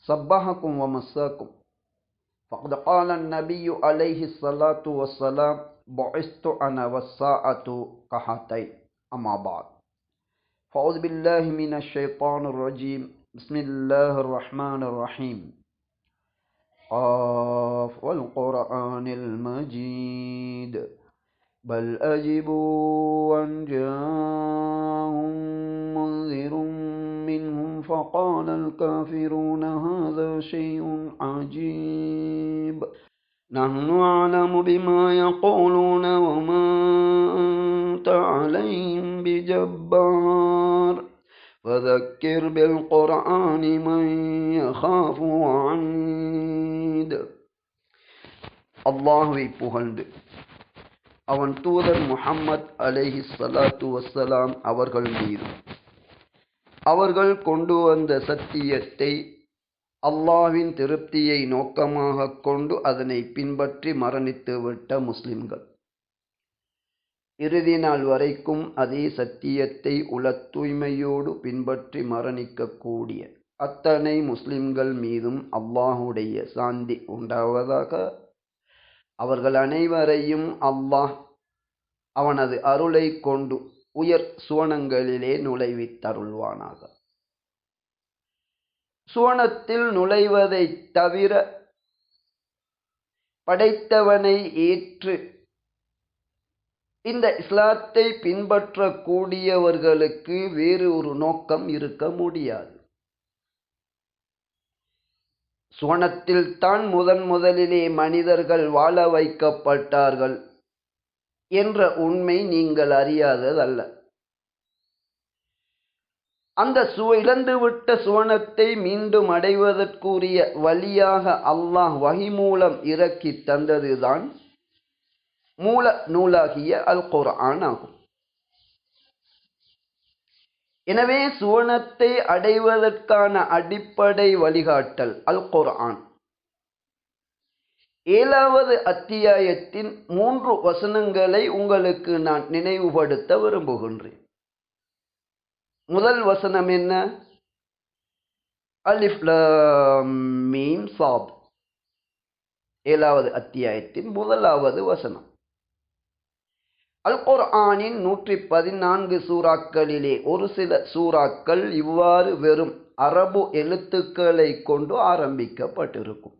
صبحكم ومساكم. فقد قال النبي عليه الصلاة والسلام بعثت أنا والساعة كهاتين أما بعد. فأعوذ بالله من الشيطان الرجيم. بسم الله الرحمن الرحيم. قاف والقرآن المجيد. بل أجبوا أن جاءهم منذر منهم فقال الكافرون هذا شيء عجيب نحن أعلم بما يقولون وما أنت عليهم بجبار فذكر بالقرآن من يخاف وعيد அல்லாஹுவை புகழ்ந்து அவன் தூதர் முஹம்மத் அலைஹி ஸலாத்து வஸ்ஸலாம் அவர்கள் மீது அவர்கள் கொண்டு வந்த சத்தியத்தை அல்லாவின் திருப்தியை நோக்கமாக கொண்டு அதனை பின்பற்றி மரணித்துவிட்ட முஸ்லிம்கள். இறுதி நாள் வரைக்கும் அதே சத்தியத்தை உள தூய்மையோடு பின்பற்றி மரணிக்கக்கூடிய அத்தனை முஸ்லிம்கள் மீதும் அல்லாஹுடைய சாந்தி உண்டாவதாக அவர்கள் அனைவரையும் அல்லாஹ் அவனது அருளை கொண்டு உயர் சுவனங்களிலே நுழைவித்தருள்வானாக. சுவனத்தில் நுழைவதை தவிர படைத்தவனை ஏற்று இந்த இஸ்லாத்தை பின்பற்றக்கூடியவர்களுக்கு வேறு ஒரு நோக்கம் இருக்க முடியாது. சுவனத்தில் தான் முதன் முதலிலே மனிதர்கள் வாழ வைக்கப்பட்டார்கள். என்ற உண்மை நீங்கள் அறியாததல்ல. அந்த சு இழந்துவிட்ட சுவனத்தை மீண்டும் அடைவதற்குரிய வழியாக அல்லாஹ் வகி மூலம் இறக்கி தந்ததுதான் மூல நூலாகிய அல் குர்ஆன் ஆகும். எனவே சுவனத்தை அடைவதற்கான அடிப்படை வழிகாட்டல் அல் குர்ஆன் ஏழாவது அத்தியாயத்தின் மூன்று வசனங்களை உங்களுக்கு நான் நினைவுபடுத்த விரும்புகின்றேன். முதல் வசனம் என்ன? அலிஃப்ல மீம் சாப். ஏழாவது அத்தியாயத்தின் முதலாவது வசனம். அல் குர்ஆனின் நூற்றி பதினான்கு சூறாக்களிலே ஒரு சில சூறாக்கள் இவ்வாறு வெறும் அரபு எழுத்துக்களை கொண்டு ஆரம்பிக்கப்பட்டிருக்கும்.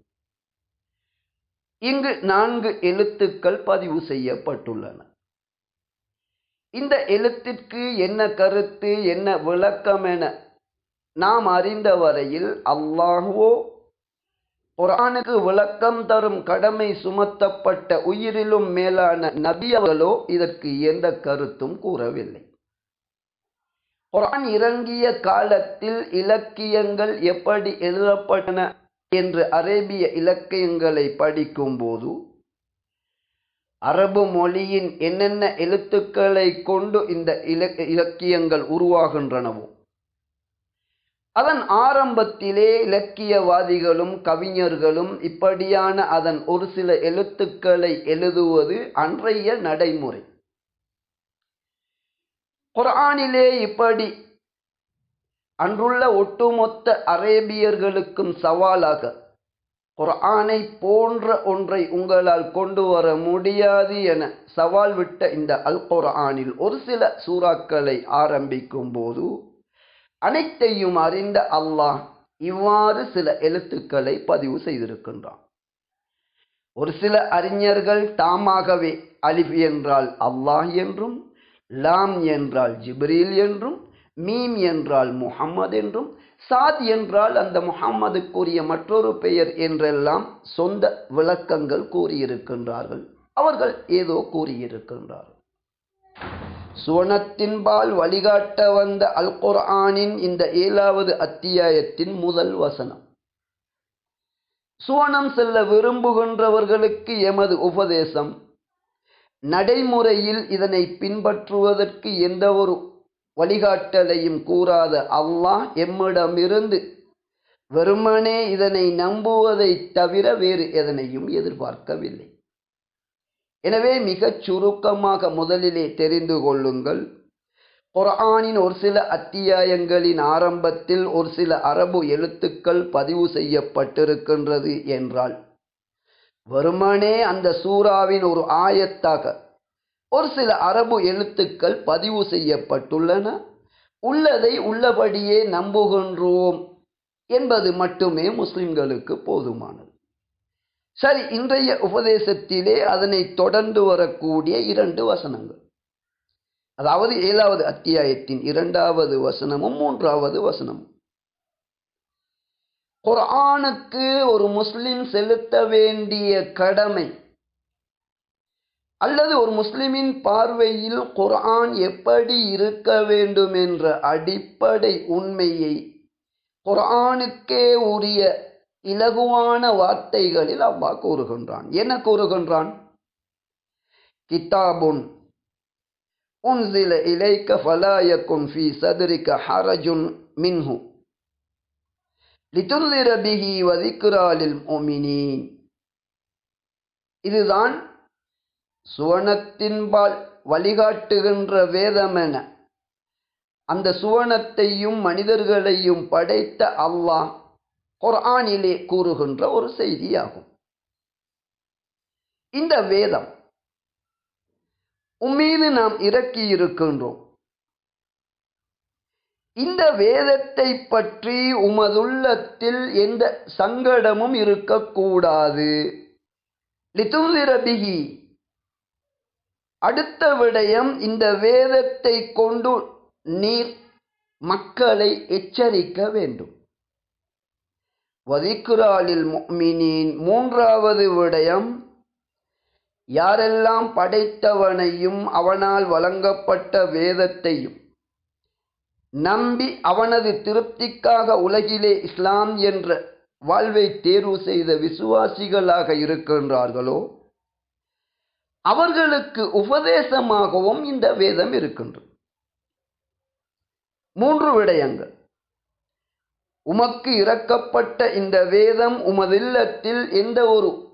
இங்கு நான்கு எழுத்துக்கள் பதிவு செய்யப்பட்டுள்ளன. இந்த எழுத்திற்கு என்ன கருத்து என்ன விளக்கம் என நாம் அறிந்த வரையில் அல்லாஹுவோ குரானுக்கு விளக்கம் தரும் கடமை சுமத்தப்பட்ட உயிரிலும் மேலான நபியவர்களோ இதற்கு எந்த கருத்தும் கூறவில்லை. குரான் இறங்கிய காலத்தில் இலக்கியங்கள் எப்படி எழுதப்பட்டன? என்று அரேபிய இலக்கியங்களை படிக்கும்போது அரபு மொழியின் என்னென்ன எழுத்துக்களை கொண்டு இந்த இலக்கியங்கள் உருவாகின்றனவோ அதன் ஆரம்பத்திலே இலக்கியவாதிகளும் கவிஞர்களும் இப்படியான அதன் ஒரு சில எழுத்துக்களை எழுதுவது அன்றைய நடைமுறை. குரானிலே இப்படி அன்றுள்ள ஒட்டுமொத்த அரேபியர்களுக்கும் சவாலாக குர்ஆனை போன்ற ஒன்றை உங்களால் கொண்டு வர முடியாது என சவால் விட்ட இந்த அல் குர்ஆனில் ஒரு சில சூறாக்களை ஆரம்பிக்கும் போது அனைத்தையும் அறிந்த அல்லாஹ் இவ்வாறு சில எழுத்துக்களை பதிவு செய்திருக்கின்றான். ஒரு சில அறிஞர்கள் தாமாகவே அலிஃப் என்றால் அல்லாஹ் என்றும் லாம் என்றால் ஜிப்ரீல் என்றும் மீம் என்றால் முகம்மது என்றும் சாத் என்றால் அந்த முகம்மதுக்குரிய மற்றொரு பெயர் என்றெல்லாம் சொந்த விளக்கங்கள் கூறியிருக்கின்றார்கள். அவர்கள் ஏதோ கூறியிருக்கின்றார்கள். சுவனத்தின்பால் வழிகாட்ட வந்த அல் குர்ஆனின் இந்த ஏழாவது அத்தியாயத்தின் முதல் வசனம். சுவனம் செல்ல விரும்புகின்றவர்களுக்கு எமது உபதேசம் நடைமுறையில் இதனை பின்பற்றுவதற்கு எந்த ஒரு வழிகாட்டலையும் கூறாத அல்லாஹ் எம்மிடமிருந்து வெறுமனே இதனை நம்புவதை தவிர வேறு எதனையும் எதிர்பார்க்கவில்லை. எனவே மிகச் சுருக்கமாக முதலிலே தெரிந்து கொள்ளுங்கள். குரானின் ஒரு சில அத்தியாயங்களின் ஆரம்பத்தில் ஒரு சில அரபு எழுத்துக்கள் பதிவு செய்யப்பட்டிருக்கின்றது என்றால் வெறுமனே அந்த சூறாவின் ஒரு ஆயத்தாக ஒரு சில அரபு எழுத்துக்கள் பதிவு செய்யப்பட்டுள்ளன. உள்ளதை உள்ளபடியே நம்புகின்றோம் என்பது மட்டுமே முஸ்லிம்களுக்கு போதுமானது. சரி இன்றைய உபதேசத்திலே அதனை தொடர்ந்து வரக்கூடிய இரண்டு வசனங்கள். அதாவது ஏழாவது அத்தியாயத்தின் இரண்டாவது வசனமும் மூன்றாவது வசனமும். குரானுக்கு ஒரு முஸ்லிம் செலுத்த வேண்டிய கடமை அல்லது ஒரு முஸ்லிமின் பார்வையில் குர்ஆன் எப்படி இருக்க வேண்டும் என்ற அடிப்படை உண்மையை குர்ஆனுக்கே உரிய இலகுவான வார்த்தைகளில் அவ்வா கூறுகின்றான். என்ன கூறுகின்றான்? கிதாபுன் உன்சில இலைக்க ஃபலாயக்கும் ஃபி சதுரிக்க ஹரஜுன் மின்ஹு லிதுந்திர பிஹி வதிக்ராலில் மோமினீன். இதுதான் சுவனத்தின்பால் வழிகாட்டுகின்ற வேதமென. அந்த சுவனத்தையும் மனிதர்களையும் படைத்த அல்லாஹ் குர்ஆனிலே கூறுகின்ற ஒரு செய்தியாகும். இந்த வேதம் உம்மீது நாம் இறக்கி இருக்கின்றோம் இந்த வேதத்தை பற்றி உமதுள்ளத்தில் எந்த சங்கடமும் இருக்கக்கூடாது. லிதுந்திரபிகி அடுத்த விடயம் இந்த வேதத்தை கொண்டு நீர் மக்களை எச்சரிக்க வேண்டும். வதிக்குராலில் மீனின் மூன்றாவது விடயம் யாரெல்லாம் படைத்தவனையும் அவனால் வழங்கப்பட்ட வேதத்தையும் நம்பி அவனது திருப்திக்காக உலகிலே இஸ்லாம் என்ற வாழ்வை தேர்வு செய்த விசுவாசிகளாக இருக்கின்றார்களோ அவர்களுக்கு உபதேசமாகவும் இந்த வேதம் இருக்கின்றது. மூன்று விடயங்கள். உமக்கு இறக்கப்பட்ட இந்த வேதம் உமதில்லத்தில் எந்த ஒரு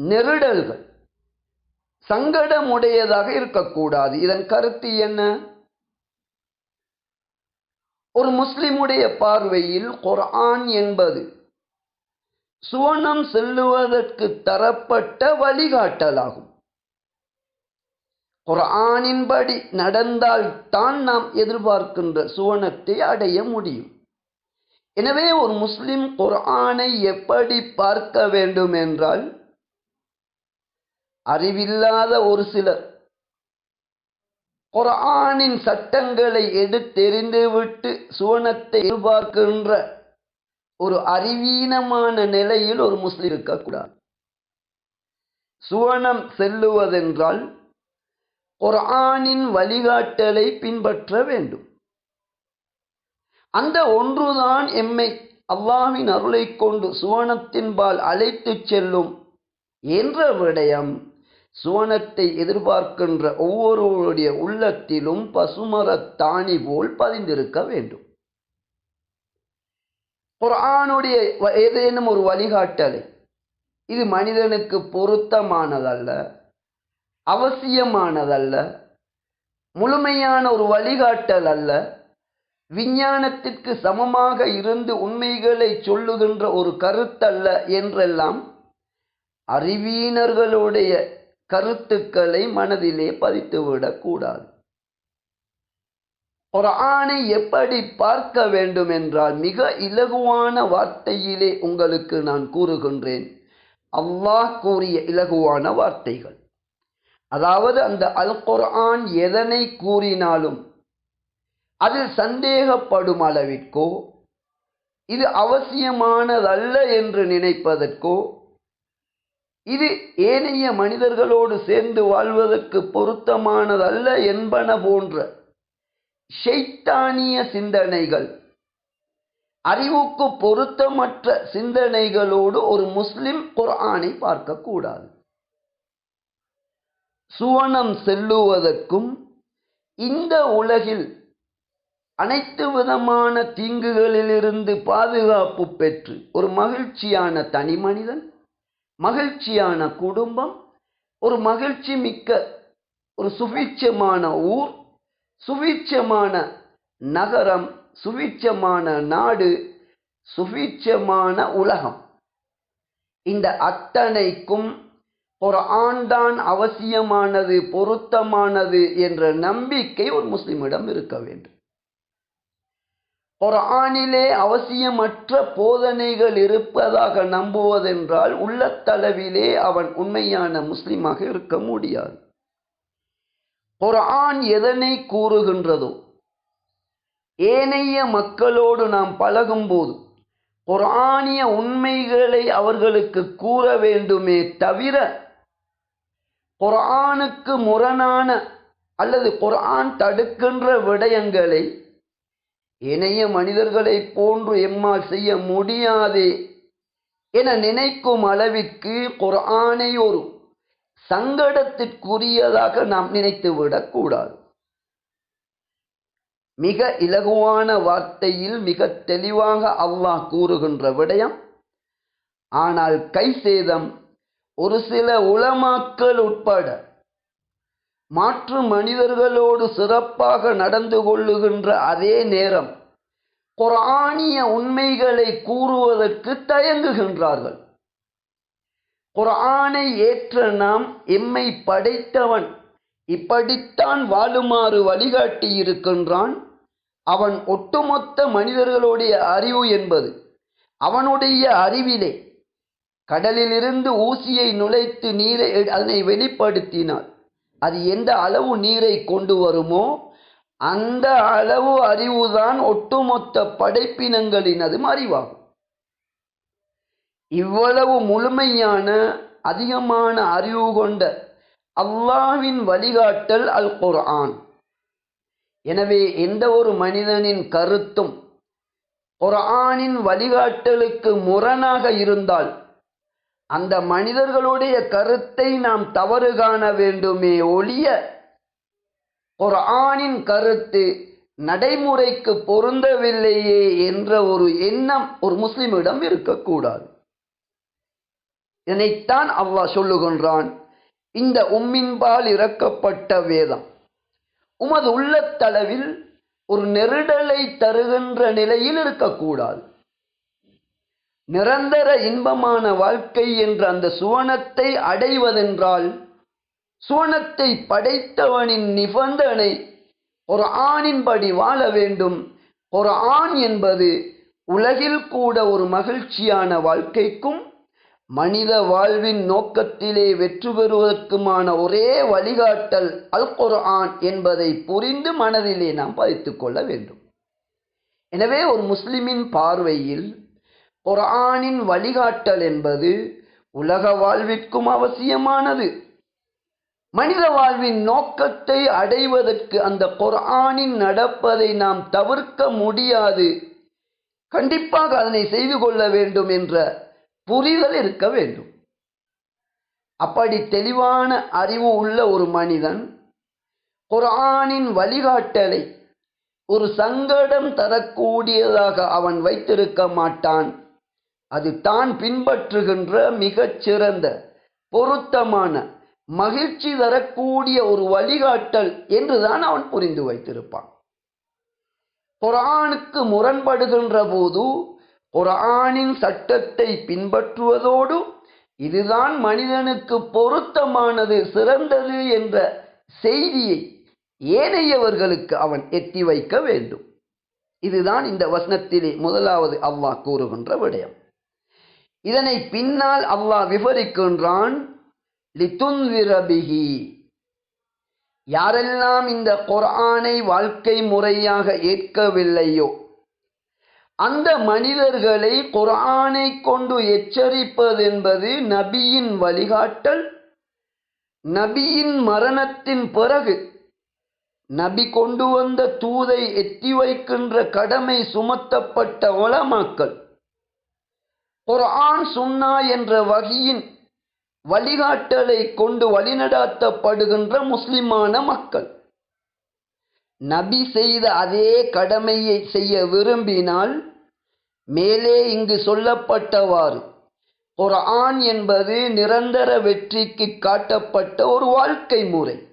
நெருடல்கள் சங்கடமுடையதாக இருக்கக்கூடாது. இதன் கருத்து என்ன? ஒரு முஸ்லிமுடைய பார்வையில் குர்ஆன் என்பது சுவனம் செல்லுவதற்கு தரப்பட்ட வழிகாட்டலாகும். குரானின்படி நடந்தால் தான் நாம் எதிர்பார்க்கின்ற சுவனத்தை அடைய முடியும். எனவே ஒரு முஸ்லிம் குரானை எப்படி பார்க்க வேண்டும் என்றால் அறிவில்லாத ஒரு சிலர் குரானின் சட்டங்களை எடுத்தெறிந்துவிட்டு சுவனத்தை எதிர்பார்க்கின்ற ஒரு அறிவீனமான நிலையில் ஒரு முஸ்லிம் இருக்கக்கூடாது. சுவனம் செல்லுவதென்றால் குர்ஆனின் வழிகாட்டலை பின்பற்ற வேண்டும். அந்த ஒன்றுதான் எம்மை அல்லாவின் அருளை கொண்டு சுவனத்தின்பால் அழைத்துச் செல்லும் என்ற விடயம். சுவனத்தை எதிர்பார்க்கின்ற ஒவ்வொருவருடைய உள்ளத்திலும் பசுமரத் தாணி போல் பதிந்திருக்க வேண்டும். குரானுடைய ஏதேனும் ஒரு வழிகாட்டலை இது மனிதனுக்கு பொருத்தமானதல்ல அவசியமானதல்ல முழுமையான ஒரு வழிகாட்டல் அல்ல விஞ்ஞானத்திற்கு சமமாக இருந்து உண்மைகளை சொல்லுகின்ற ஒரு கருத்தல்ல என்றெல்லாம் அறிவீனர்களுடைய கருத்துக்களை மனதிலே பதித்துவிடக்கூடாது. குரானை ஒரு எப்படி பார்க்க வேண்டும் என்றால் மிக இலகுவான வார்த்தையிலே உங்களுக்கு நான் கூறுகின்றேன். அல்லாஹ் கூறிய இலகுவான வார்த்தைகள். அதாவது அந்த அல் குர்ஆன் எதனை கூறினாலும் அதில் சந்தேகப்படும் அளவிற்கோ இது அவசியமானதல்ல என்று நினைப்பதற்கோ இது ஏனைய மனிதர்களோடு சேர்ந்து வாழ்வதற்கு பொருத்தமானதல்ல என்பன போன்ற ஷைத்தானிய சிந்தனைகள். அறிவுக்கு பொருத்தமற்ற சிந்தனைகளோடு ஒரு முஸ்லிம் குர்ஆனை பார்க்கக்கூடாது. சுவனம் செல்லுவதற்கும் இந்த உலகில் அனைத்து விதமான தீங்குகளிலிருந்து பாதுகாப்பு பெற்று ஒரு மகிழ்ச்சியான தனி மனிதன் மகிழ்ச்சியான குடும்பம் ஒரு மகிழ்ச்சி மிக்க ஒரு சுபிட்சமான ஊர் சுவீட்சமான நகரம் சுவீட்சமான நாடு சுவீட்சமான உலகம். இந்த அத்தனைக்கும் ஒரு ஆண்டான் அவசியமானது பொருத்தமானது என்ற நம்பிக்கை ஒரு முஸ்லிமிடம் இருக்க வேண்டும். ஒரு ஆணிலே அவசியமற்ற போதனைகள் இருப்பதாக நம்புவதென்றால் உள்ளத்தளவிலே அவன் உண்மையான முஸ்லிமாக இருக்க முடியாது. குரான் எதனை கூறுகின்றதோ ஏனைய மக்களோடு நாம் பழகும்போது குரானிய உண்மைகளை அவர்களுக்கு கூற வேண்டுமே தவிர குரானுக்கு முரணான அல்லது குரான் தடுக்கின்ற விடயங்களை இணைய மனிதர்களைப் போன்று எம்மால் செய்ய முடியாதே என நினைக்கும் அளவிற்கு குரானை ஒரு சங்கடத்திற்குரியதாக நாம் நினைத்து விடக்கூடாது. மிக இலகுவான வார்த்தையில் மிக தெளிவாக அல்லாஹ் கூறுகின்ற விடயம் ஆனால் கை சேதம் ஒரு சில உளமாக்கள் உட்பட மாற்று மனிதர்களோடு சிறப்பாக நடந்து கொள்ளுகின்ற அதே நேரம் குரானிய உண்மைகளை கூறுவதற்கு தயங்குகின்றார்கள். குரானை ஏற்ற நாம் எம்மை படைத்தவன். இப்படித்தான் வாழுமாறு வழிகாட்டி இருக்கின்றான். அவன் ஒட்டுமொத்த மனிதர்களுடைய அறிவு என்பது அவனுடைய அறிவிலே கடலிலிருந்து ஊசியை நுழைத்து நீரை அதனை வெளிப்படுத்தினார். அது எந்த அளவு நீரை கொண்டு வருமோ அந்த அளவு அறிவுதான் ஒட்டுமொத்த படைப்பினங்களினதும் அறிவாகும். இவ்வளவு முழுமையான அதிகமான அறிவு கொண்ட அல்லாவின் வழிகாட்டல் அல் குர்ஆன் எனவே எந்த ஒரு மனிதனின் கருத்தும் குர்ஆனின் வழிகாட்டலுக்கு முரணாக இருந்தால் அந்த மனிதர்களுடைய கருத்தை நாம் தவறு காண வேண்டுமே ஒழிய குர்ஆனின் கருத்து நடைமுறைக்கு பொருந்தவில்லையே என்ற ஒரு எண்ணம் ஒரு முஸ்லிமிடம் இருக்கக்கூடாது. இதனைத்தான் அல்லாஹ் சொல்லுகின்றான். இந்த உம்மின்பால் இறக்கப்பட்ட வேதம். உமது உள்ளத்தளவில் ஒரு நெருடலை தருகின்ற நிலையில் இருக்கக்கூடாது. நிரந்தர இன்பமான வாழ்க்கை என்ற அந்த சுவனத்தை அடைவதென்றால் சுவனத்தை படைத்தவனின் நிபந்தனை ஒரு ஆணின்படி வாழ வேண்டும். ஒரு ஆண் என்பது உலகில் கூட ஒரு மகிழ்ச்சியான வாழ்க்கைக்கும் மனித வாழ்வின் நோக்கத்திலே வெற்றி பெறுவதற்குமான ஒரே வழிகாட்டல் அல் குர்ஆன் என்பதை புரிந்து மனதிலே நாம் பதித்துக் கொள்ள வேண்டும். எனவே ஒரு முஸ்லிமின் பார்வையில் குர்ஆனின் வழிகாட்டல் என்பது உலக வாழ்விற்கும் அவசியமானது. மனித வாழ்வின் நோக்கத்தை அடைவதற்கு அந்த குர்ஆனின் நடப்பதை நாம் தவிர்க்க முடியாது. கண்டிப்பாக அதனை செய்து கொள்ள வேண்டும் என்ற புரிதல் இருக்க வேண்டும். அப்படி தெளிவான அறிவு உள்ள ஒரு மனிதன் குரானின் வழிகாட்டலை ஒரு சங்கடம் தரக்கூடியதாக அவன் வைத்திருக்க மாட்டான். அது தான் பின்பற்றுகின்ற மிகச்சிறந்த பொருத்தமான மகிழ்ச்சி தரக்கூடிய ஒரு வழிகாட்டல் என்றுதான் அவன் புரிந்து வைத்திருப்பான். குரானுக்கு முரண்படுகின்ற போது குர்ஆனின் சட்டத்தை பின்பற்றுவதோடு இதுதான் மனிதனுக்கு பொருத்தமானது சிறந்தது என்ற செய்தியை ஏனையவர்களுக்கு அவன் எத்தி வைக்க வேண்டும். இதுதான் இந்த வசனத்திலே முதலாவது அல்லாஹ் கூறுகின்ற விடயம். இதனை பின்னால் அல்லாஹ் விவரிக்கின்றான் லிதுன்விரபிஹி யாரெல்லாம் இந்த குரானை வாழ்க்கை முறையாக ஏற்கவில்லையோ அந்த மனிதர்களை குரானை கொண்டு எச்சரிப்பது என்பது நபியின் வழிகாட்டல். நபியின் மரணத்தின் பிறகு நபி கொண்டு வந்த தூதை எத்தி வைக்கின்ற கடமை சுமத்தப்பட்ட உலமாக்கள். குரான் சுன்னா என்ற வகையின் வழிகாட்டலை கொண்டு வழிநடாத்தப்படுகின்ற முஸ்லிமான மக்கள். நபி செய்த அதே கடமையை செய்ய விரும்பினால் மேலே இங்கு சொல்லப்பட்டவாறு குர்ஆன் என்பது நிரந்தர வெற்றிக்கு காட்டப்பட்ட ஒரு வாழ்க்கை முறை.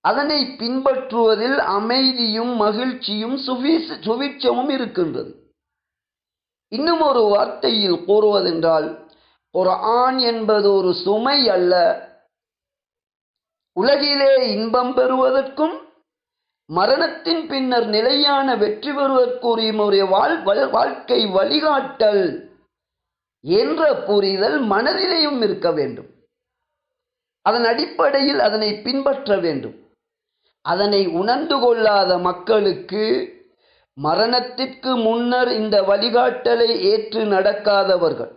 அதனை பின்பற்றுவதில் அமைதியும் மகிழ்ச்சியும் சுவீச- இருக்கின்றது. இன்னும் ஒரு வார்த்தையில் கூறுவதென்றால் குர்ஆன் என்பது ஒரு சுமை அல்ல. உலகிலே இன்பம் பெறுவதற்கும் மரணத்தின் பின்னர் நிலையான வெற்றி பெறுவதற்குரிய ஒரு வாழ்க்கை வழிகாட்டல் என்ற புரிதல் மனதிலேயும் இருக்க வேண்டும். அதன் அடிப்படையில் அதனை பின்பற்ற வேண்டும். அதனை உணர்ந்து கொள்ளாத மக்களுக்கு மரணத்திற்கு முன்னர் இந்த வழிகாட்டலை ஏற்று நடக்காதவர்கள்.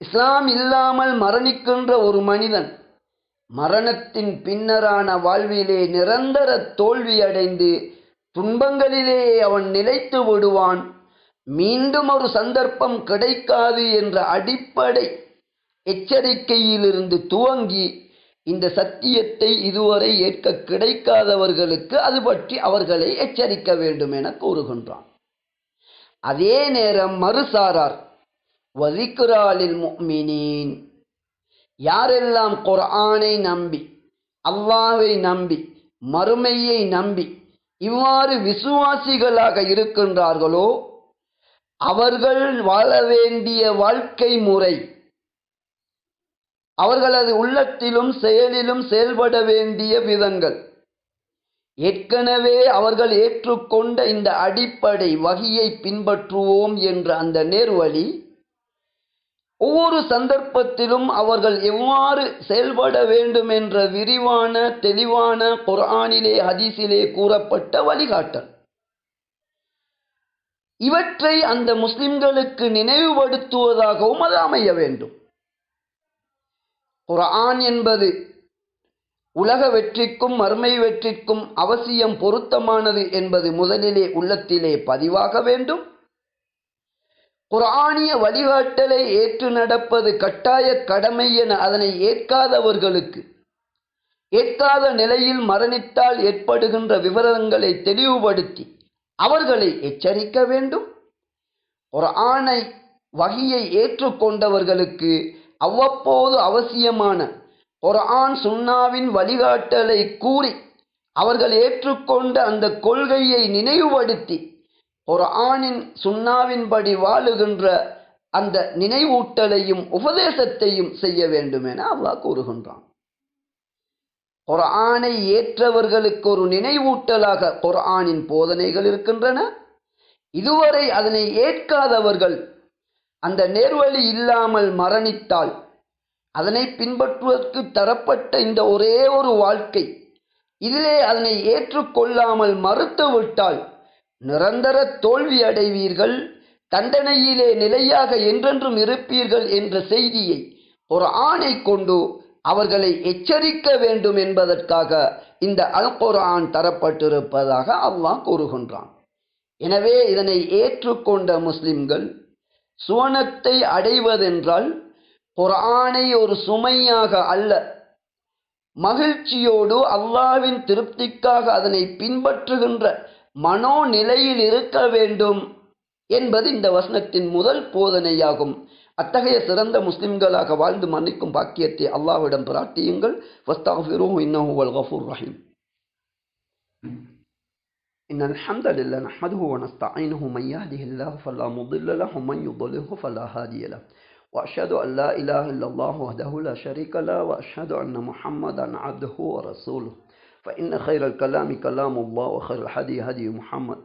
இஸ்லாம் இல்லாமல் மரணிக்கின்ற ஒரு மனிதன் மரணத்தின் பின்னரான வாழ்விலே நிரந்தர தோல்வியடைந்து துன்பங்களிலே அவன் நிலைத்து விடுவான். மீண்டும் ஒரு சந்தர்ப்பம் கிடைக்காது என்ற அடிப்படை எச்சரிக்கையிலிருந்து துவங்கி இந்த சத்தியத்தை இதுவரை ஏற்க கிடைக்காதவர்களுக்கு அது பற்றி அவர்களை எச்சரிக்க வேண்டும் என கூறுகின்றான். அதே நேரம் மறுசாரார் வதிக்குராலில் மீனின் யாரெல்லாம் குர்ஆனை நம்பி அல்லாஹ்வை நம்பி மறுமையை நம்பி இவ்வாறு விசுவாசிகளாக இருக்கின்றார்களோ அவர்கள் வாழ வேண்டிய வாழ்க்கை முறை அவர்களது உள்ளத்திலும் செயலிலும் செயல்பட வேண்டிய விதங்கள் ஏற்கனவே அவர்கள் ஏற்றுக்கொண்ட இந்த அடிப்படை வகையை பின்பற்றுவோம் என்ற அந்த நேர்வழி ஒவ்வொரு சந்தர்ப்பத்திலும் அவர்கள் எவ்வாறு செயல்பட வேண்டும் என்ற விரிவான தெளிவான குர்ஆனிலே ஹதீஸிலே கூறப்பட்ட வழிகாட்டல். இவற்றை அந்த முஸ்லிம்களுக்கு நினைவுபடுத்துவதாகவும் அது அமைய வேண்டும். குர்ஆன் என்பது உலக வெற்றிக்கும் மறுமை வெற்றிக்கும் அவசியம் பொருத்தமானது என்பது முதலிலே உள்ளத்திலே பதிவாக வேண்டும். குரானிய வழிகாட்டலை ஏற்று நடப்பது கட்டாய கடமை என அதனை ஏற்காதவர்களுக்கு ஏற்காத நிலையில் மரணித்தால் ஏற்படுகின்ற விவரங்களை தெளிவுபடுத்தி அவர்களை எச்சரிக்க வேண்டும். குர்ஆனை வகையை ஏற்றுக்கொண்டவர்களுக்கு அவ்வப்போது அவசியமான குர்ஆன் சுன்னாவின் வழிகாட்டலை கூறி அவர்கள் ஏற்றுக்கொண்ட அந்த கொள்கையை நினைவுபடுத்தி ஒரு ஆணின் சுண்ணாவின்படி வாழுகின்ற அந்த நினைவூட்டலையும் உபதேசத்தையும் செய்ய வேண்டும் என அல்லாஹ் கூறுகின்றான். ஆணை ஏற்றவர்களுக்கு ஒரு நினைவூட்டலாக குர்ஆனின் போதனைகள் இருக்கின்றன. இதுவரை அதனை ஏற்காதவர்கள் அந்த நேர்வழி இல்லாமல் மரணித்தால் அதனை பின்பற்றுவதற்கு தரப்பட்ட இந்த ஒரே ஒரு வாழ்க்கை இதிலே அதனை ஏற்றுக்கொள்ளாமல் மறுத்துவிட்டால் நிரந்தர தோல்வி அடைவீர்கள். தண்டனையிலே நிலையாக என்றென்றும் இருப்பீர்கள் என்ற செய்தியை ஒரு ஆணை கொண்டு அவர்களை எச்சரிக்க வேண்டும் என்பதற்காக இந்த அல்குரான் தரப்பட்டிருப்பதாக அல்லாஹ் கூறுகின்றான். எனவே இதனை ஏற்றுக்கொண்ட முஸ்லிம்கள் சுவனத்தை அடைவதென்றால் குரானை ஒரு சுமையாக அல்ல மகிழ்ச்சியோடு அல்லாவின் திருப்திக்காக அதனை பின்பற்றுகின்ற மனோநிலையில் இருக்க வேண்டும் என்பது இந்த வசனத்தின் முதல் போதனையாகும் அத்தகைய சிறந்த முஸ்லிம்களாக வாழ்ந்து மன்னிக்கும் பாக்கியத்தை அல்லாஹ்விடம் பிரார்த்தியுங்கள் ரஹீம் إن الحمد لله نحمده ونستعينه من يهده الله فلا مضل له ومن يضلله فلا هادي له وأشهد أن لا إله إلا الله وحده لا شريك له وأشهد أن محمدا عبده ورسوله فإن خير الكلام كلام الله وخير الهدي هدي محمد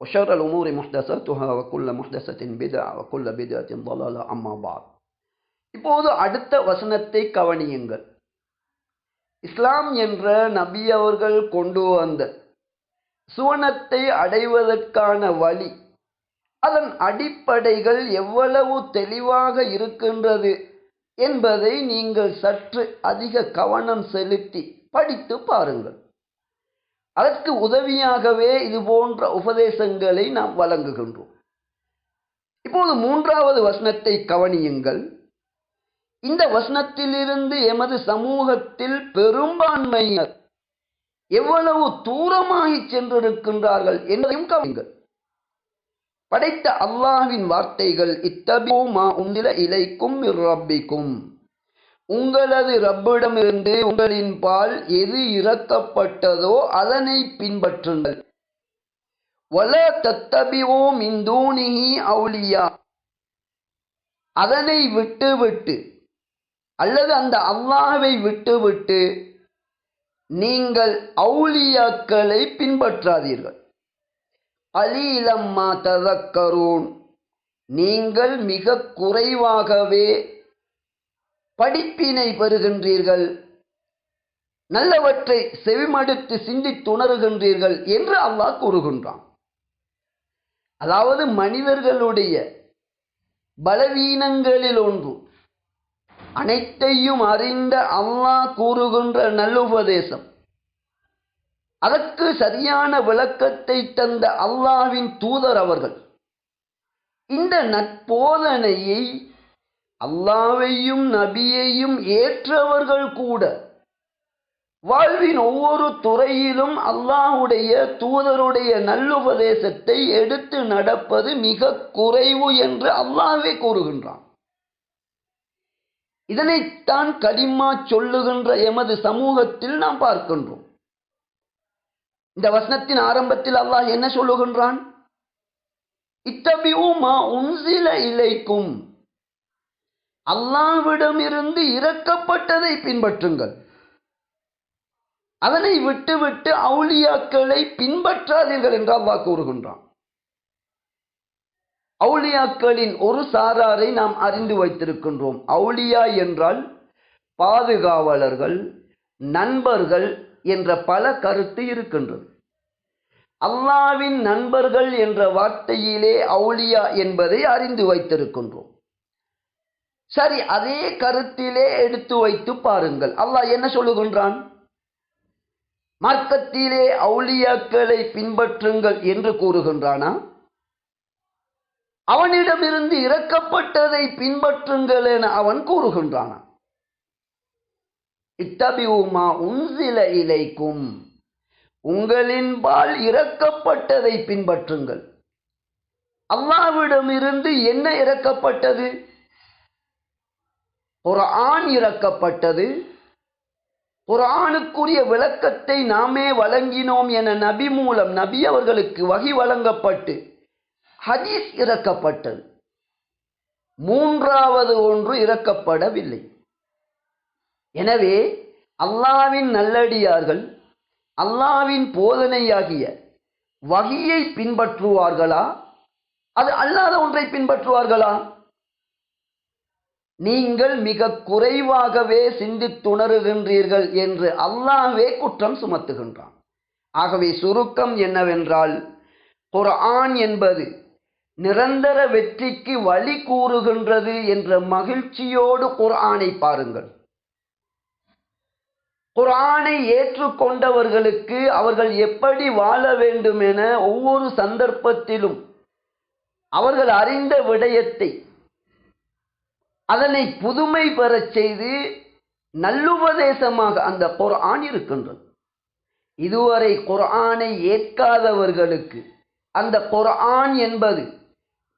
وشر الأمور محدثاتها وكل محدثة بدعة وكل بدعة ضلالة أما بعد இப்போது அடுத்த வசனத்தை கவனியுங்கள் இஸ்லாம் என்ற நபி அவர்கள் கொண்டு வந்த சுவனத்தை அடைவதற்கான வழி அதன் அடிப்படைகள் எவ்வளவு தெளிவாக இருக்கின்றது என்பதை நீங்கள் சற்று அதிக கவனம் செலுத்தி படித்து பாருங்கள். அதற்கு உதவியாகவே இது போன்ற உபதேசங்களை நாம் வழங்குகின்றோம். இப்போது மூன்றாவது வசனத்தை கவனியுங்கள். இந்த வசனத்திலிருந்து எமது சமூகத்தில் பெரும்பான்மையினர் எவ்வளவு தூரமாகி சென்றிருக்கின்றார்கள் என்பதையும் கவனிங்கள் படைத்த அல்லாஹ்வின் வார்த்தைகள் இத்தபிமா உந்தில இலைக்கும் ரப்பிக்கும் உங்களது ரப்பிடமிருந்து உங்களின் பால் எது இறக்கப்பட்டதோ அதனை பின்பற்றுங்கள். வல தத்தபிவோ மிந்தூனிஹி அவுலியா. அதனை விட்டுவிட்டு அல்லது அந்த அல்லாஹ்வை விட்டுவிட்டு நீங்கள் அவுலியாக்களை பின்பற்றாதீர்கள். அலீலம்மா ததக்கரூன். நீங்கள் மிக குறைவாகவே படிப்பினை பெறுகின்றீர்கள். நல்லவற்றை செவிமடுத்து சிந்தித்துணர்கின்றீர்கள் என்று அல்லாஹ் கூறுகின்றான். அதாவது மனிதர்களுடைய பலவீனங்களில் ஒன்று. அனைத்தையும் அறிந்த அல்லாஹ் கூறுகின்ற நல்லுபதேசம் அதற்கு சரியான விளக்கத்தை தந்த அல்லாவின் தூதர் அவர்கள். இந்த நற்போதனையை அல்லாவையும் நபியையும் ஏற்றவர்கள் கூட. வாழ்வின் ஒவ்வொரு துறையிலும் அல்லாஹுடைய தூதருடைய நல்லுபதேசத்தை எடுத்து நடப்பது மிக குறைவு என்று அல்லாவே கூறுகின்றான். இதனைத்தான் கலிமா சொல்லுகின்ற எமது சமூகத்தில் நாம் பார்க்கின்றோம். இந்த வசனத்தின் ஆரம்பத்தில் அல்லாஹ் என்ன சொல்லுகின்றான்? இத்தபியூமா உன்சில இலைக்கும் அல்லாவிடமிருந்து இறக்கப்பட்டதை பின்பற்றுங்கள். அதனை விட்டுவிட்டு அவுளியாக்களை பின்பற்றாதீர்கள் என்று அல்லாஹ் கூறுகின்றான். அவுளியாக்களின் ஒரு சாராரை நாம் அறிந்து வைத்திருக்கின்றோம். அவுளியா என்றால் பாதுகாவலர்கள் நண்பர்கள் என்ற பல கருத்து இருக்கின்றது. அல்லாவின் நண்பர்கள் என்ற வார்த்தையிலே அவுளியா என்பதை அறிந்து வைத்திருக்கின்றோம். சரி அதே கருத்திலே எடுத்து வைத்து பாருங்கள். அல்லாஹ் என்ன சொல்லுகின்றான்? மார்க்கத்திலே அவுளியாக்களை பின்பற்றுங்கள் என்று கூறுகின்றானா? அவனிடமிருந்து இறக்கப்பட்டதை பின்பற்றுங்கள் என அவன் கூறுகின்றானா? இத்தபியுமா உன்சில இலைக்கும். உங்களின்பால் இறக்கப்பட்டதை பின்பற்றுங்கள். அல்லாவிடமிருந்து என்ன இறக்கப்பட்டது? ஒரு ஆண் இறக்கப்பட்டது. ஒரு ஆணுக்குரிய விளக்கத்தை நாமே வழங்கினோம் என நபி மூலம் நபி அவர்களுக்கு வகி வழங்கப்பட்டு ஹதீஸ் இறக்கப்பட்டது. மூன்றாவது ஒன்று இறக்கப்படவில்லை. எனவே அல்லாவின் நல்லடியார்கள் அல்லாவின் போதனையாகிய வகியை பின்பற்றுவார்களா? அது அல்லாத ஒன்றை பின்பற்றுவார்களா? நீங்கள் மிக குறைவாகவே சிந்தித்துணருகின்றீர்கள் என்று அல்லாஹ்வே குற்றம் சுமத்துகின்றான். ஆகவே சுருக்கம் என்னவென்றால் குர்ஆன் என்பது நிரந்தர வெற்றிக்கு வழி கூறுகின்றது என்ற மகிழ்ச்சியோடு குர்ஆனை பாருங்கள். குர்ஆனை ஏற்றுக்கொண்டவர்களுக்கு அவர்கள் எப்படி வாழ வேண்டும் என ஒவ்வொரு சந்தர்ப்பத்திலும் அவர்கள் அறிந்த விடயத்தை அதனை புதுமை பெறச் செய்து நல்லுபதேசமாக அந்த குர்ஆன் இருக்கின்றது. இதுவரை குர்ஆனை ஏற்காதவர்களுக்கு அந்த குர்ஆன் என்பது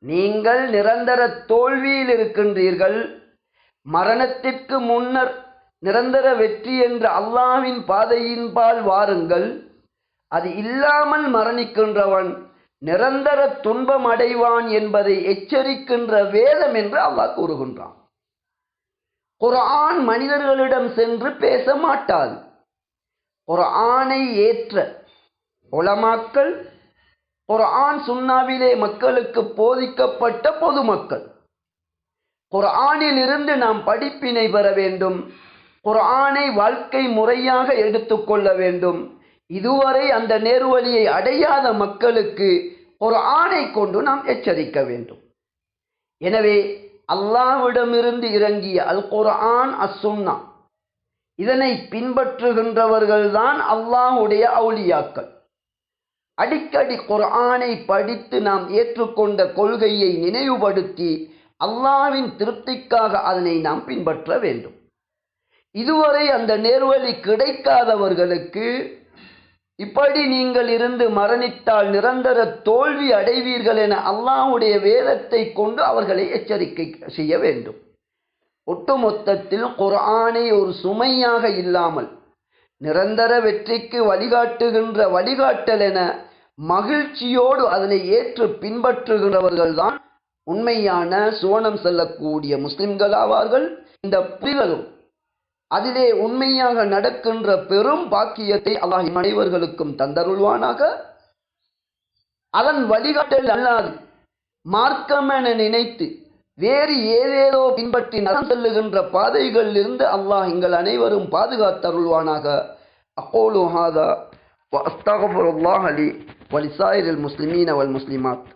நீங்கள் நிரந்தர தோல்வியில் இருக்கின்றீர்கள் மரணத்திற்கு முன்னர் நிரந்தர வெற்றி என்ற அல்லாஹ்வின் பாதையின்பால் வாருங்கள் அது இல்லாமல் மரணிக்கின்றவன் நிரந்தர துன்பம் அடைவான் என்பதை எச்சரிக்கின்ற வேதம் என்று அல்லாஹ் கூறுகின்றான். குரான் மனிதர்களிடம் சென்று பேச மாட்டாது. குரானை ஏற்ற உலமாக்கள் குரான் சுண்ணாவிலே மக்களுக்கு போதிக்கப்பட்ட பொதுமக்கள். குரானில் இருந்து நாம் படிப்பினை பெற வேண்டும். குரானை வாழ்க்கை முறையாக எடுத்துக்கொள்ள வேண்டும். இதுவரை அந்த நேர்வழியை அடையாத மக்களுக்கு ஒரு ஆணை கொண்டு நாம் எச்சரிக்க வேண்டும். எனவே அல்லாஹ்விடமிருந்து இறங்கிய அல் குர்ஆன் அசுன்னா இதனை பின்பற்றுகின்றவர்கள்தான் அல்லாஹுடைய அவுளியாக்கள். அடிக்கடி குர்ஆனை படித்து நாம் ஏற்றுக்கொண்ட கொள்கையை நினைவுபடுத்தி அல்லாவின் திருப்திக்காக அதனை நாம் பின்பற்ற வேண்டும். இதுவரை அந்த நேர்வழி கிடைக்காதவர்களுக்கு இப்படி நீங்கள் இருந்து மரணித்தால் நிரந்தர தோல்வி அடைவீர்கள் என அல்லாஹுடைய வேதத்தை கொண்டு அவர்களை எச்சரிக்கை செய்ய வேண்டும். ஒட்டுமொத்தத்தில் குர்ஆனை ஒரு சுமையாக இல்லாமல் நிரந்தர வெற்றிக்கு வழிகாட்டுகின்ற வழிகாட்டல் என மகிழ்ச்சியோடு அதனை ஏற்று பின்பற்றுகின்றவர்கள்தான் உண்மையான சுவனம் செல்லக்கூடிய முஸ்லிம்களாவார்கள் இந்த புலிகளும் அதிலே உண்மையாக நடக்கின்ற பெரும் பாக்கியத்தை அல்லாஹ் அனைவர்களுக்கும் தந்தருள்வானாக. அதன் வழிகாட்டல் அல்லாது மார்க்கமென நினைத்து வேறு ஏதேதோ பின்பற்றி நடந்து செல்லுகின்ற பாதைகளில் இருந்து அல்லாஹ் எங்கள் அனைவரும் பாதுகாத்தருள்வானாக. அக்கோலு ஹாதா அஸ்தகபுல்லாஹ் அலி வலிசாயிரில் முஸ்லிமீன் அவள் முஸ்லிமாத்.